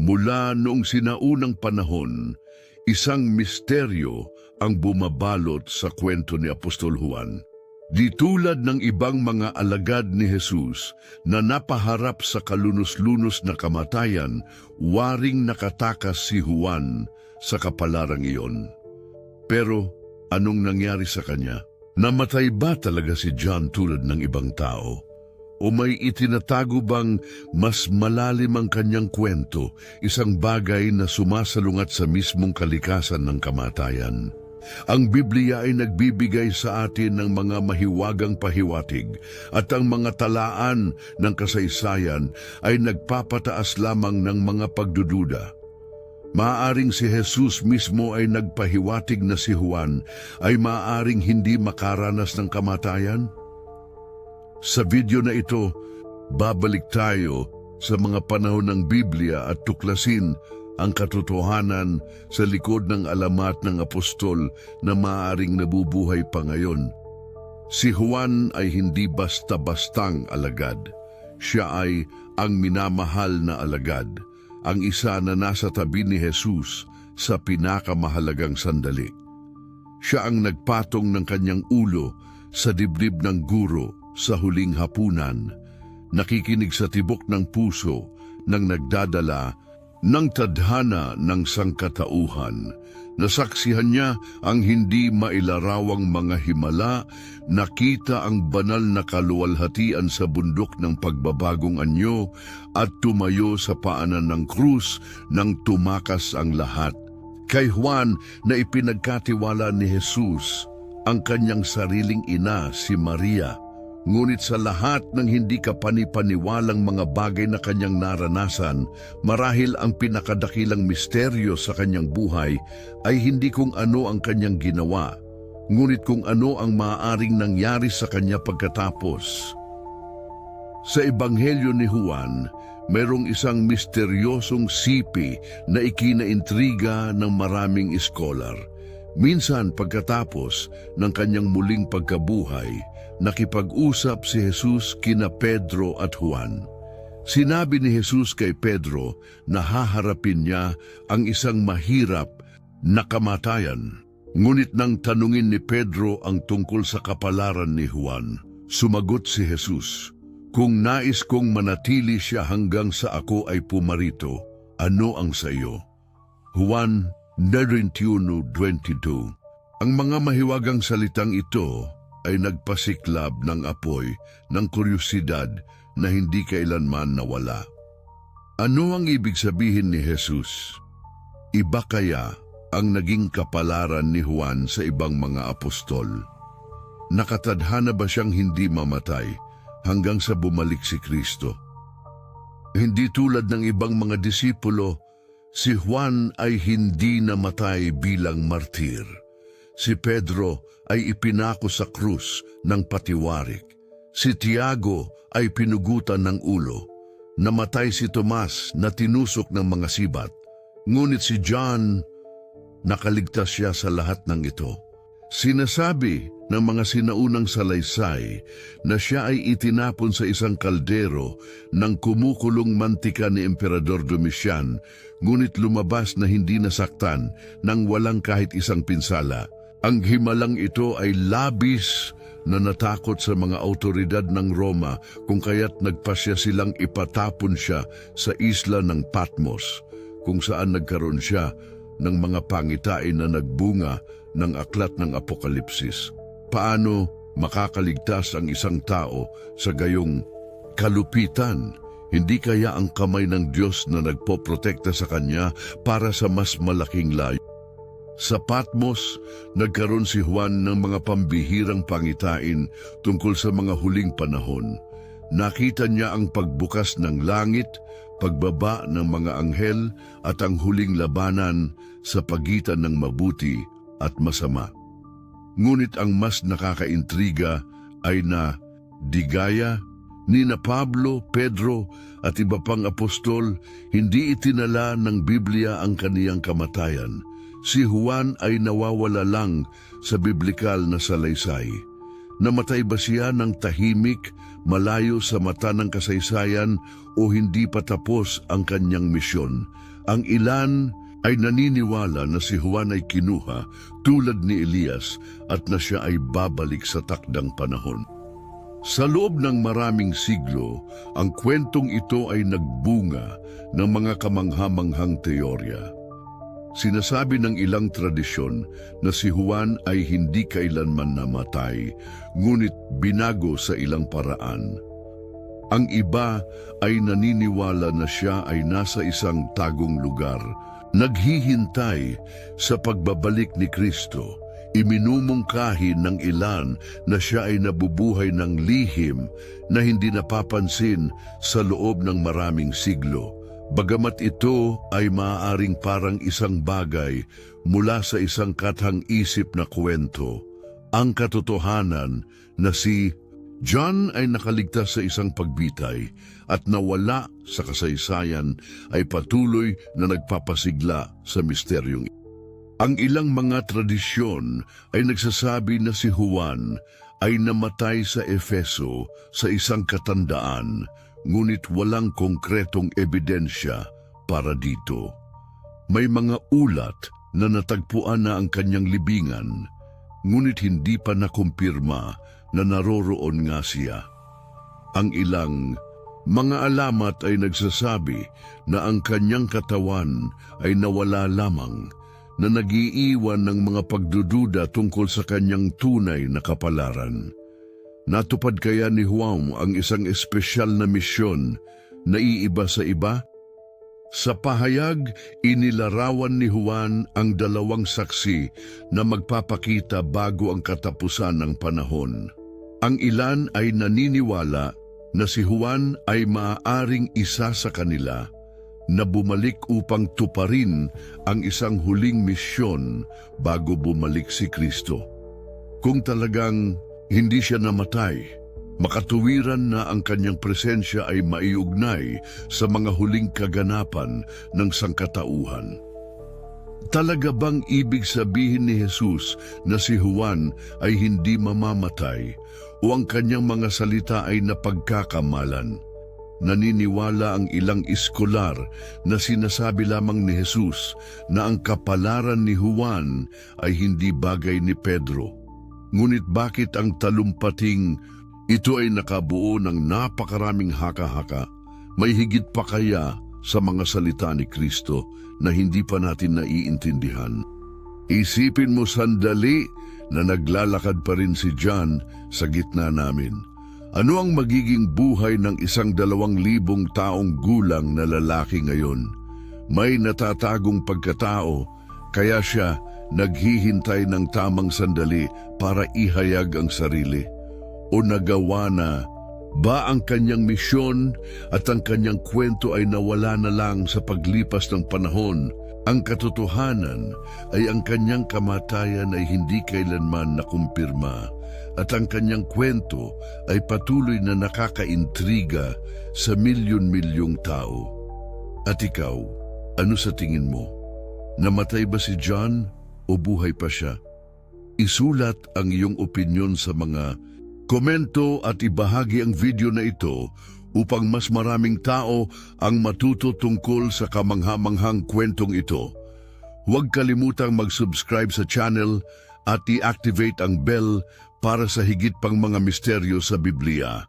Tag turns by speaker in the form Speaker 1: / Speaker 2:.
Speaker 1: Mula noong sinaunang panahon, isang misteryo ang bumabalot sa kwento ni Apostol Juan. Di tulad ng ibang mga alagad ni Jesus na napaharap sa kalunos-lunos na kamatayan, waring nakatakas si Juan sa kapalarang iyon. Pero anong nangyari sa kanya? Namatay ba talaga si John tulad ng ibang tao? O may itinatago bang mas malalim ang kanyang kwento, isang bagay na sumasalungat sa mismong kalikasan ng kamatayan? Ang Biblia ay nagbibigay sa atin ng mga mahiwagang pahiwatig at ang mga talaan ng kasaysayan ay nagpapataas lamang ng mga pagdududa. Maaring si Jesus mismo ay nagpahiwatig na si Juan ay maaring hindi makaranas ng kamatayan? Sa video na ito, babalik tayo sa mga panahon ng Biblia at tuklasin ang katotohanan sa likod ng alamat ng apostol na maaring nabubuhay pa ngayon. Si Juan ay hindi basta-bastang alagad. Siya ay ang minamahal na alagad, ang isa na nasa tabi ni Jesus sa pinakamahalagang sandali. Siya ang nagpatong ng kanyang ulo sa dibdib ng guro sa huling hapunan, nakikinig sa tibok ng puso ng nagdadala ng tadhana ng sangkatauhan. Nasaksihan niya ang hindi mailarawang mga himala, nakita ang banal na kaluwalhatian sa bundok ng pagbabagong anyo at tumayo sa paanan ng krus nang tumakas ang lahat. Kay Juan na ipinagkatiwala ni Jesus ang kanyang sariling ina si Maria. Ngunit sa lahat ng hindi kapanipaniwalang mga bagay na kanyang naranasan, marahil ang pinakadakilang misteryo sa kanyang buhay ay hindi kung ano ang kanyang ginawa, ngunit kung ano ang maaaring nangyari sa kanya pagkatapos. Sa Ebanghelyo ni Juan, mayroong isang misteryosong sipi na ikinaintriga ng maraming iskolar. Minsan pagkatapos ng kanyang muling pagkabuhay, nakipag-usap si Jesus kina Pedro at Juan. Sinabi ni Jesus kay Pedro na haharapin niya ang isang mahirap na kamatayan. Ngunit nang tanungin ni Pedro ang tungkol sa kapalaran ni Juan, sumagot si Jesus, Kung nais kong manatili siya hanggang sa ako ay pumarito, ano ang sa iyo? Juan 21.22 Ang mga mahiwagang salitang ito ay nagpasiklab ng apoy ng kuryusidad na hindi kailanman nawala. Ano ang ibig sabihin ni Jesus? Iba kaya ang naging kapalaran ni Juan sa ibang mga apostol? Nakatadhana ba siyang hindi mamatay hanggang sa bumalik si Kristo? Hindi tulad ng ibang mga disipulo, si Juan ay hindi namatay bilang martir. Si Pedro ay ipinako sa krus ng patiwarik. Si Tiago ay pinugutan ng ulo. Namatay si Tomas na tinusok ng mga sibat. Ngunit si John, nakaligtas siya sa lahat ng ito. Sinasabi ng mga sinaunang salaysay na siya ay itinapon sa isang kaldero ng kumukulong mantika ni Emperador Domitian, ngunit lumabas na hindi nasaktan nang walang kahit isang pinsala. Ang himalang ito ay labis na natakot sa mga autoridad ng Roma kung kaya't nagpasya silang ipatapon siya sa isla ng Patmos kung saan nagkaroon siya ng mga pangitain na nagbunga ng aklat ng Apokalipsis. Paano makakaligtas ang isang tao sa gayong kalupitan? Hindi kaya ang kamay ng Diyos na nagpoprotekta sa kanya para sa mas malaking layo? Sa Patmos, nagkaroon si Juan ng mga pambihirang pangitain tungkol sa mga huling panahon. Nakita niya ang pagbukas ng langit, pagbaba ng mga anghel at ang huling labanan sa pagitan ng mabuti at masama. Ngunit ang mas nakakaintriga ay na digaya ni na Pablo, Pedro at iba pang apostol, hindi itinala ng Biblia ang kaniyang kamatayan. Si Juan ay nawawala lang sa biblikal na salaysay. Namatay ba siya ng tahimik, malayo sa mata ng kasaysayan o hindi pa tapos ang kanyang misyon? Ang ilan ay naniniwala na si Juan ay kinuha tulad ni Elias at na siya ay babalik sa takdang panahon. Sa loob ng maraming siglo, ang kwentong ito ay nagbunga ng mga kamanghamanghang teorya. Sinasabi ng ilang tradisyon na si Juan ay hindi kailanman namatay, ngunit binago sa ilang paraan. Ang iba ay naniniwala na siya ay nasa isang tagong lugar, naghihintay sa pagbabalik ni Kristo. Iminumungkahi ng ilan na siya ay nabubuhay ng lihim na hindi napapansin sa loob ng maraming siglo. Bagamat ito ay maaaring parang isang bagay mula sa isang kathang isip na kwento, ang katotohanan na si John ay nakaligtas sa isang pagbitay at nawala sa kasaysayan ay patuloy na nagpapasigla sa misteryong ang ilang mga tradisyon ay nagsasabi na si Juan ay namatay sa Efeso sa isang katandaan, ngunit walang konkretong ebidensya para dito. May mga ulat na natagpuan na ang kanyang libingan, ngunit hindi pa nakumpirma na naroroon nga siya. Ang ilang mga alamat ay nagsasabi na ang kanyang katawan ay nawala lamang na nagiiwan ng mga pagdududa tungkol sa kanyang tunay na kapalaran. Natupad kaya ni Juan ang isang espesyal na misyon na iiba sa iba? Sa pahayag, inilarawan ni Juan ang dalawang saksi na magpapakita bago ang katapusan ng panahon. Ang ilan ay naniniwala na si Juan ay maaaring isa sa kanila na bumalik upang tuparin ang isang huling misyon bago bumalik si Kristo. Kung talagang hindi siya namatay, makatuwiran na ang kanyang presensya ay maiugnay sa mga huling kaganapan ng sangkatauhan. Talaga bang ibig sabihin ni Jesus na si Juan ay hindi mamamatay o ang kanyang mga salita ay napagkakamalan? Naniniwala ang ilang iskolar na sinasabi lamang ni Jesus na ang kapalaran ni Juan ay hindi bagay ni Pedro. Ngunit bakit ang talumpating ito ay nakabuo ng napakaraming haka-haka? May higit pa kaya sa mga salita ni Kristo na hindi pa natin naiintindihan? Isipin mo sandali na naglalakad pa rin si John sa gitna namin. Ano ang magiging buhay ng isang dalawang libong taong gulang na lalaki ngayon? May natatagong pagkatao, kaya siya naghihintay ng tamang sandali para ihayag ang sarili. O nagawa na ba ang kanyang misyon at ang kanyang kwento ay nawala na lang sa paglipas ng panahon? Ang katotohanan ay ang kanyang kamatayan ay hindi kailanman nakumpirma at ang kanyang kwento ay patuloy na nakakaintriga sa milyon-milyong tao. At ikaw, ano sa tingin mo? Namatay ba si John o buhay pa siya? Isulat ang iyong opinyon sa mga komento at ibahagi ang video na ito upang mas maraming tao ang matuto tungkol sa kamanghamanghang kwentong ito. Huwag kalimutang mag-subscribe sa channel at i-activate ang bell para sa higit pang mga misteryo sa Biblia.